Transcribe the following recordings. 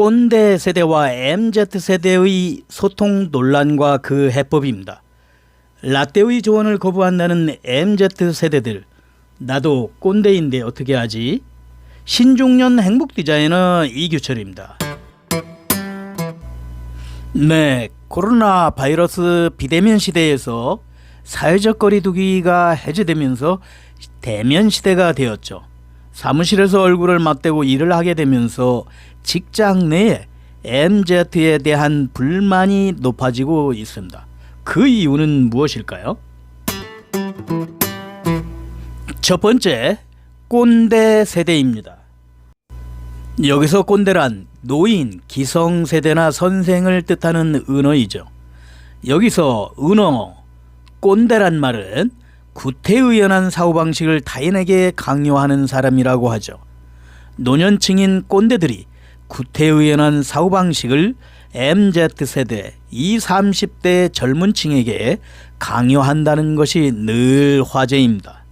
꼰대 세대와 MZ 세대의 소통 논란과 그 해법입니다. 라떼의 조언을 거부한다는 MZ 세대들, 나도 꼰대인데 어떻게 하지? 신중년 행복 디자이너 이규철입니다. 네, 코로나 바이러스 비대면 시대에서 사회적 거리두기가 해제되면서 대면 시대가 되었죠. 사무실에서 얼굴을 맞대고 일을 하게 되면서 직장 내에 MZ에 대한 불만이 높아지고 있습니다. 그 이유는 무엇일까요? 첫 번째, 꼰대 세대입니다. 여기서 꼰대란 노인, 기성 세대나 선생을 뜻하는 은어이죠. 여기서 은어, 꼰대란 말은 구태의연한 사고방식을 타인에게 강요하는 사람이라고 하죠. 노년층인 꼰대들이 구태의연한 사고방식을 MZ세대, 20, 30대 젊은 층에게 강요한다는 것이 늘 화제입니다.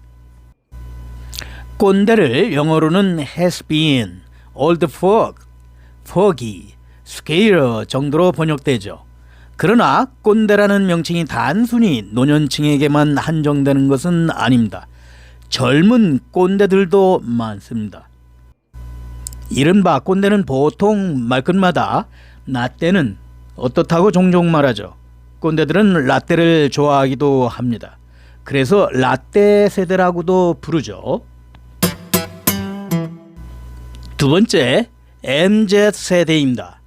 꼰대를 영어로는 has been, old fog, foggy, scarer 정도로 번역되죠. 그러나 꼰대라는 명칭이 단순히 노년층에게만 한정되는 것은 아닙니다. 젊은 꼰대들도 많습니다. 이른바 꼰대는 보통 말끝마다 라떼는 어떻다고 종종 말하죠. 꼰대들은 라떼를 좋아하기도 합니다. 그래서 라떼 세대라고도 부르죠. 두 번째, MZ 세대입니다.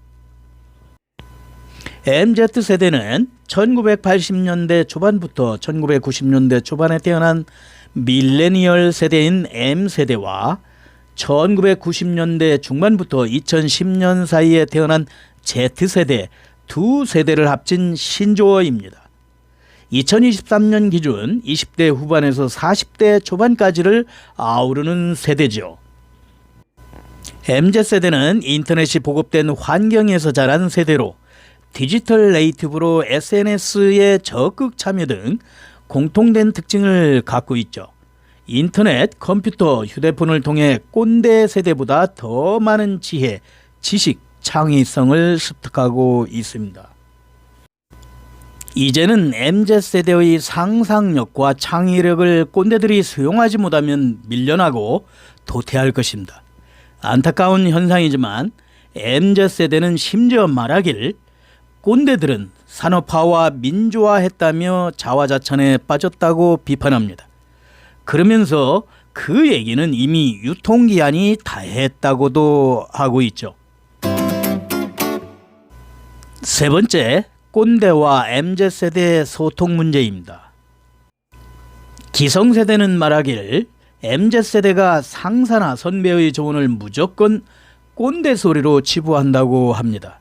MZ 세대는 1980년대 초반부터 1990년대 초반에 태어난 밀레니얼 세대인 M 세대와 1990년대 중반부터 2010년 사이에 태어난 Z 세대 두 세대를 합친 신조어입니다. 2023년 기준 20대 후반에서 40대 초반까지를 아우르는 세대죠. MZ세대는 인터넷이 보급된 환경에서 자란 세대로 디지털 네이티브로 SNS에 적극 참여 등 공통된 특징을 갖고 있죠. 인터넷, 컴퓨터, 휴대폰을 통해 꼰대 세대보다 더 많은 지혜, 지식, 창의성을 습득하고 있습니다. 이제는 MZ세대의 상상력과 창의력을 꼰대들이 수용하지 못하면 밀려나고 도태할 것입니다. 안타까운 현상이지만 MZ세대는 심지어 말하길 꼰대들은 산업화와 민주화했다며 자화자찬에 빠졌다고 비판합니다. 그러면서 그 얘기는 이미 유통기한이 다했다고도 하고 있죠. 세 번째, 꼰대와 MZ세대의 소통 문제입니다. 기성세대는 말하길 MZ세대가 상사나 선배의 조언을 무조건 꼰대 소리로 치부한다고 합니다.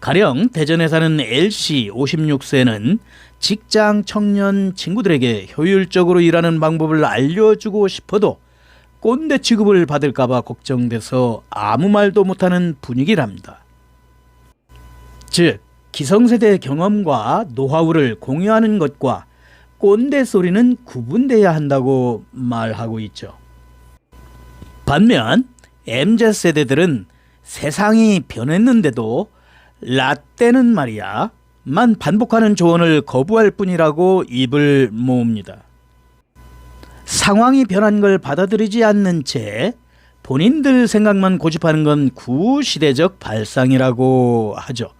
가령 대전에 사는 L씨 56세는 직장 청년 친구들에게 효율적으로 일하는 방법을 알려주고 싶어도 꼰대 취급을 받을까봐 걱정돼서 아무 말도 못하는 분위기랍니다. 즉, 기성세대의 경험과 노하우를 공유하는 것과 꼰대 소리는 구분돼야 한다고 말하고 있죠. 반면 MZ세대들은 세상이 변했는데도 라떼는 말이야 만 반복하는 조언을 거부할 뿐이라고 입을 모읍니다. 상황이 변한 걸 받아들이지 않는 채 본인들 생각만 고집하는 건 구시대적 발상이라고 하죠.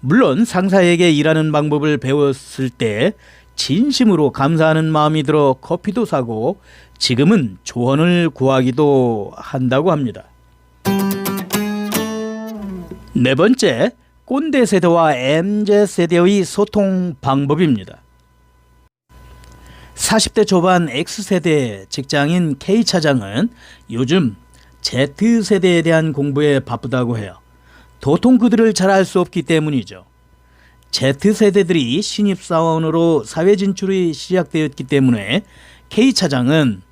물론 상사에게 일하는 방법을 배웠을 때 진심으로 감사하는 마음이 들어 커피도 사고 지금은 조언을 구하기도 한다고 합니다. 네 번째, 꼰대 세대와 MZ 세대의 소통 방법입니다. 40대 초반 X세대 직장인 K 차장은 요즘 Z세대에 대한 공부에 바쁘다고 해요. 도통 그들을 잘 알 수 없기 때문이죠. Z세대들이 신입사원으로 사회 진출이 시작되었기 때문에 K 차장은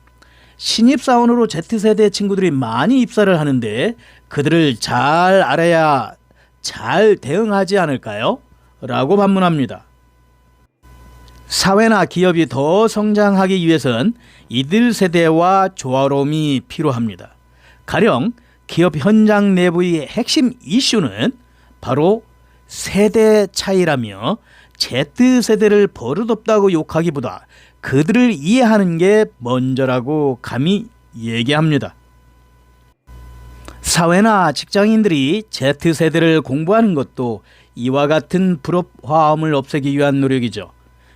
신입사원으로 Z세대 친구들이 많이 입사를 하는데 그들을 잘 알아야 잘 대응하지 않을까요? 라고 반문합니다. 사회나 기업이 더 성장하기 위해선 이들 세대와 조화로움이 필요합니다. 가령 기업 현장 내부의 핵심 이슈는 바로 세대 차이라며 Z세대를 버릇없다고 욕하기보다 그들을 이해하는 게 먼저라고 감히 얘기합니다. 사회나 직장인들이 Z세대를 공부하는 것도 이와 같은 불협화음을 없애기 위한 노력이죠.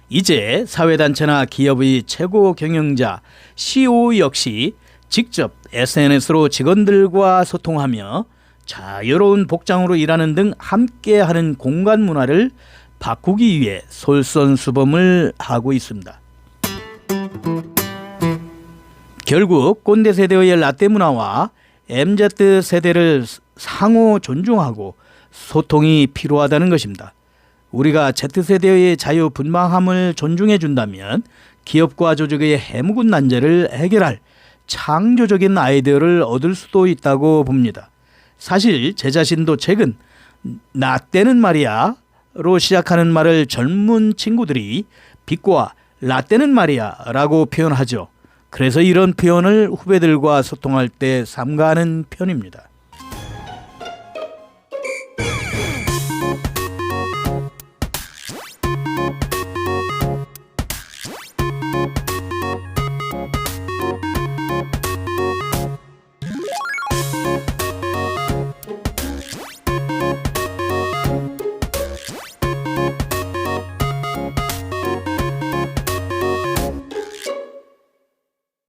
이제 사회단체나 기업의 최고 경영자 CEO 역시 직접 SNS로 직원들과 소통하며 자유로운 복장으로 일하는 등 함께하는 공간 문화를 바꾸기 위해 솔선수범을 하고 있습니다. 결국 꼰대 세대의 라떼 문화와 MZ 세대를 상호 존중하고 소통이 필요하다는 것입니다. 우리가 Z세대의 자유 분방함을 존중해 준다면 기업과 조직의 해묵은 난제를 해결할 창조적인 아이디어를 얻을 수도 있다고 봅니다. 사실 제 자신도 최근 나 때는 말이야로 시작하는 말을 젊은 친구들이 비꼬아 라떼는 말이야라고 표현하죠. 그래서 이런 표현을 후배들과 소통할 때 삼가하는 편입니다.